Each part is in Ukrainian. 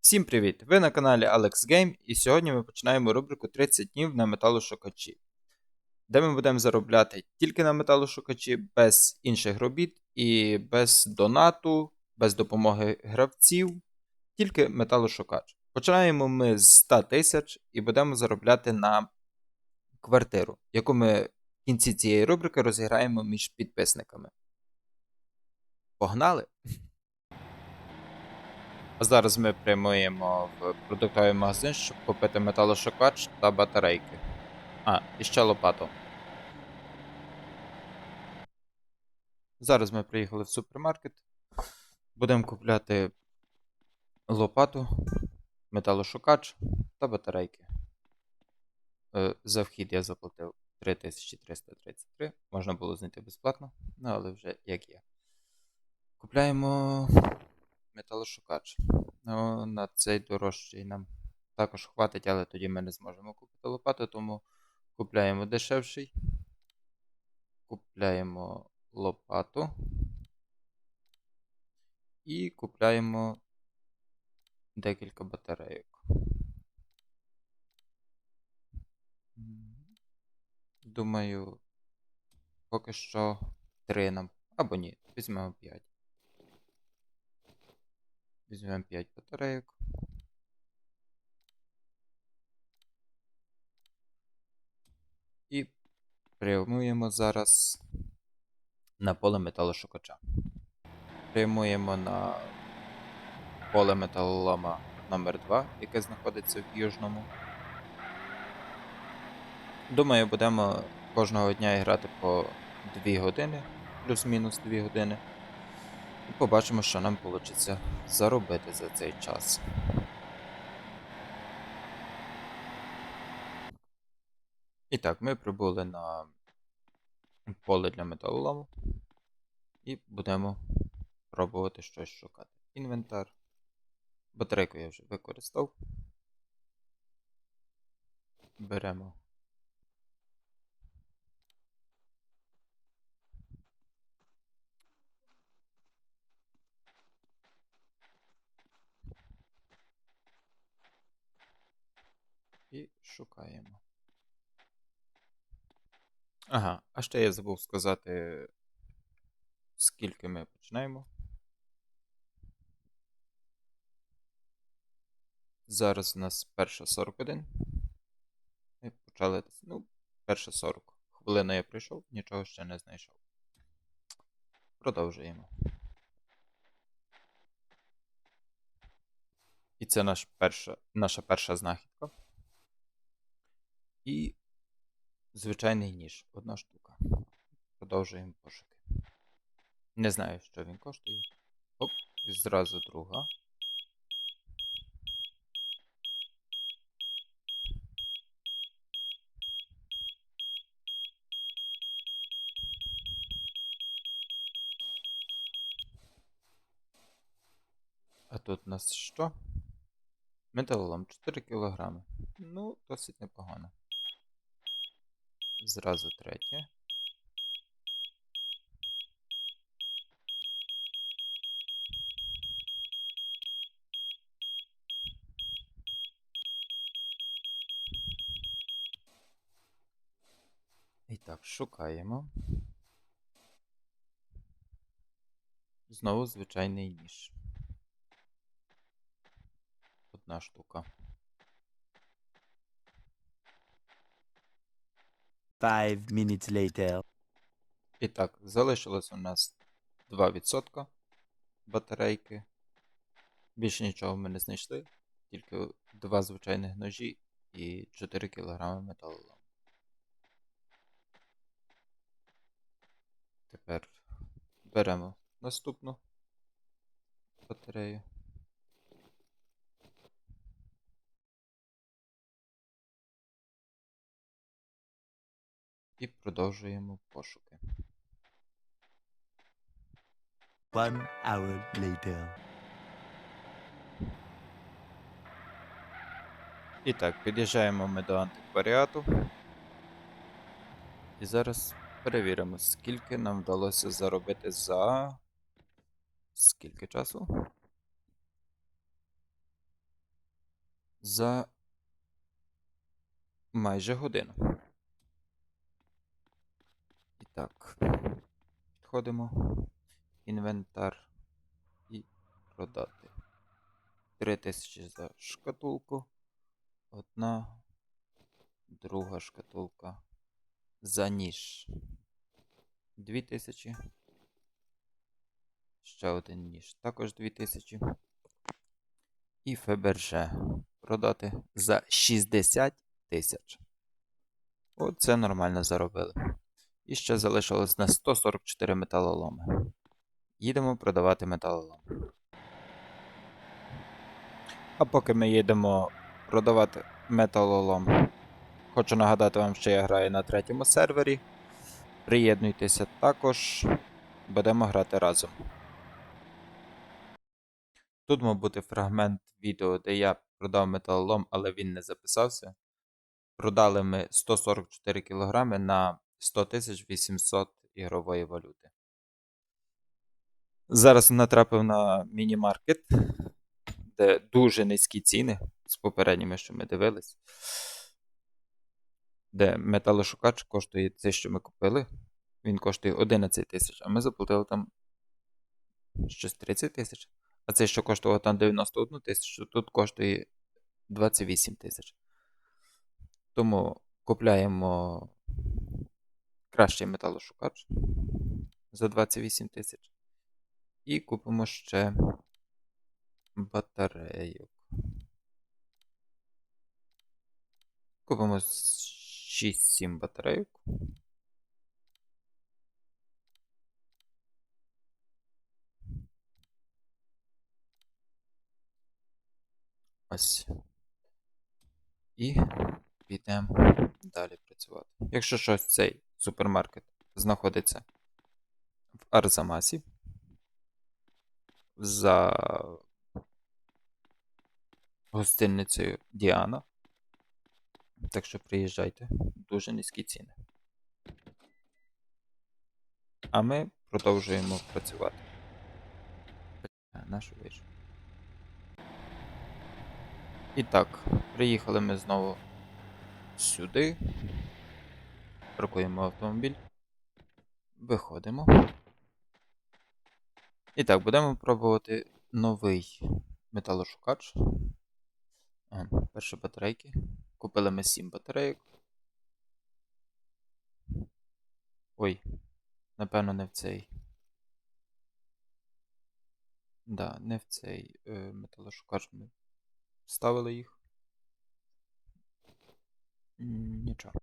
Всім привіт! Ви на каналі Alex Game, і сьогодні ми починаємо рубрику 30 днів на металошукачі, де ми будемо заробляти тільки на металошукачі, без інших робіт і без донату, без допомоги гравців, тільки металошукач. Починаємо ми з 100 тисяч і будемо заробляти на квартиру, яку ми в кінці цієї рубрики розіграємо між підписниками. Погнали! А зараз ми прямуємо в продуктовий магазин, щоб купити металошукач та батарейки. А, і ще лопату. Зараз ми приїхали в супермаркет. Будемо купляти лопату, металошукач та батарейки. Е, За вхід я заплатив 3333. Можна було знайти безплатно, ну але вже як є. Купляємо металошукач. Ну, на цей дорожчий нам також хватить, але тоді ми не зможемо купити лопату, тому купляємо дешевший. Купляємо лопату. І купляємо декілька батарейок. Думаю, поки що 3 нам. Або ні, візьмемо 5. Візьмемо 5 батарейок. І прямуємо зараз на поле металошукача. Прямуємо на поле металолома номер 2 яке знаходиться в Южному. Думаю, будемо кожного дня грати по 2 години, плюс-мінус 2 години. І побачимо, що нам вийде заробити за цей час. І так, ми прибули на поле для металолому. І будемо пробувати щось шукати. Інвентар. Батарейку я вже використав. Беремо. І шукаємо. Ага, а ще я забув сказати, скільки ми починаємо. Зараз у нас перша 41. Ми почали. Ну, перша 40. Хвилина я прийшов, нічого ще не знайшов. Продовжуємо. І це наш перша, наша перша знахідка. І звичайний ніж. Одна штука. Продовжуємо пошуки. Не знаю, що він коштує. Оп, і зразу друга. А тут у нас що? Металолом 4 кг. Ну, досить непогано. Зразу третє. І так, шукаємо. Знову звичайний ніж. Одна штука. Five minutes later. І так, залишилось у нас 2% батарейки. Більше нічого ми не знайшли. Тільки два звичайних ножі і 4 кг металолому. Тепер беремо наступну батарею. І продовжуємо пошуки. One hour later. І так, під'їжджаємо ми до антикваріату. І зараз перевіримо, скільки нам вдалося заробити за. Скільки часу? За майже годину. Так. Підходимо. Інвентар. І продати. 3000 за шкатулку. Одна. Друга шкатулка. За ніж. 2000. Ще один ніж. Також 2000. І Феберже. Продати за 60 тисяч. Оце нормально заробили. І ще залишилось на 144 металоломи. Їдемо продавати металолом. А поки ми їдемо продавати металолом, хочу нагадати вам, що я граю на третьому сервері. Приєднуйтеся також, будемо грати разом. Тут мав бути фрагмент відео, де я продав металолом, але він не записався. Продали ми 144 кг на 100 800 ігрової валюти. Зараз натрапив на міні-маркет, де дуже низькі ціни з попередніми, що ми дивились. Де металошукач коштує це, що ми купили. Він коштує 11 тисяч, а ми заплатили там щось 30 тисяч. А цей, що коштував там 91 тисячу, тут коштує 28 тисяч. Тому купляємо кращий металошукач за 28 тисяч. І купимо ще батарейок. Купимо 6-7 батарейок. Ось. І підемо далі працювати. Якщо щось цей супермаркет знаходиться в Арзамасі за гостинницею Діана. Так що приїжджайте, дуже низькі ціни. А ми продовжуємо працювати. Нашу вийшов. І так, приїхали ми знову сюди. Паркуємо автомобіль. Виходимо. І так, будемо пробувати новий металошукач. Ага, перші батарейки. Купили ми 7 батарейок. Ой, напевно, не в цей. Да, не в цей е, металошукач ми ставили їх. Нічого.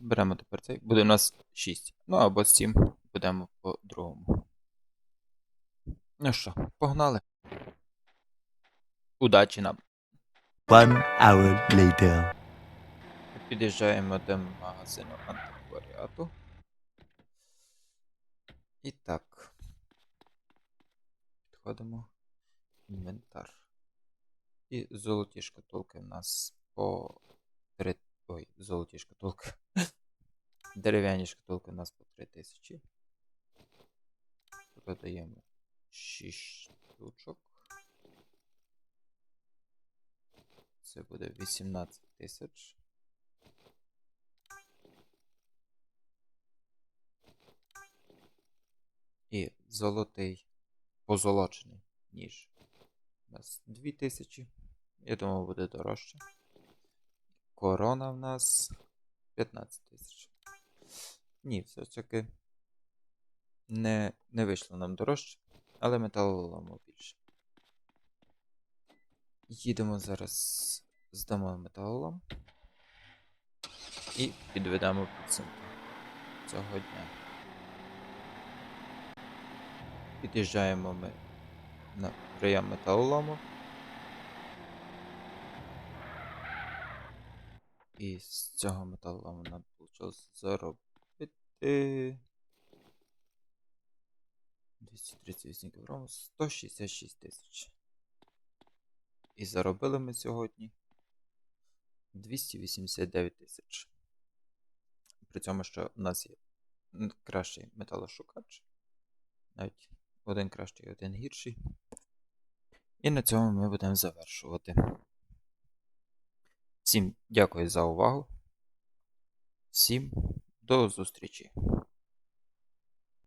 Беремо тепер цей. Буде у нас 6. Ну або 7. Будемо по другому. Ну що, погнали. Удачі нам. One hour later. Під'їжджаємо до магазину антикваріату. І так. Підходимо. Інвентар. І золоті шкатулки в нас по 3. Ой, золоті шкатулки. Дерев'яні шкатулки у нас по 3000. Продаємо 6 штучок. Це буде 18 тисяч. І золотий позолочений ніж. У нас 2000. Я думаю, буде дорожче. Корона в нас 15 тисяч. Ні, все ж таки не, не вийшло нам дорожче, але металолому більше. Їдемо зараз, здамо металолом і підведемо підсумки цього дня. Під'їжджаємо ми на прийом металолому. І з цього металолому нам вийшло заробити 238 кг 166 тисяч. І заробили ми сьогодні 289 тисяч. при цьому, що в нас є кращий металошукач. Навіть один кращий, один гірший. І на цьому ми будемо завершувати. Всім дякую за увагу. Всім до зустрічі!